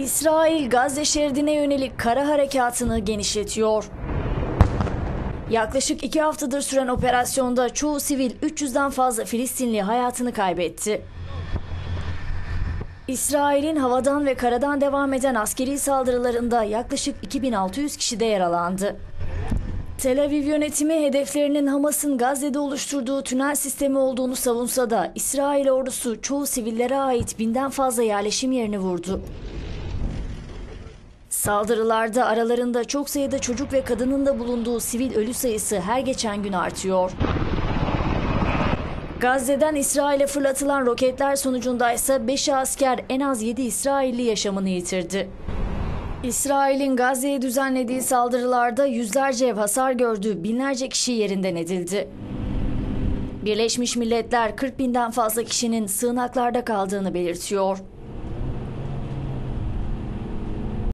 İsrail Gazze şeridine yönelik kara harekatını genişletiyor. Yaklaşık iki haftadır süren operasyonda çoğu sivil 300'den fazla Filistinli hayatını kaybetti. İsrail'in havadan ve karadan devam eden askeri saldırılarında yaklaşık 2600 kişi de yaralandı. Tel Aviv yönetimi hedeflerinin Hamas'ın Gazze'de oluşturduğu tünel sistemi olduğunu savunsa da İsrail ordusu çoğu sivillere ait binden fazla yerleşim yerini vurdu. Saldırılarda aralarında çok sayıda çocuk ve kadının da bulunduğu sivil ölü sayısı her geçen gün artıyor. Gazze'den İsrail'e fırlatılan roketler sonucunda ise 5'i asker en az 7 İsrailli yaşamını yitirdi. İsrail'in Gazze'ye düzenlediği saldırılarda yüzlerce ev hasar gördü, binlerce kişi yerinden edildi. Birleşmiş Milletler 40 binden fazla kişinin sığınaklarda kaldığını belirtiyor.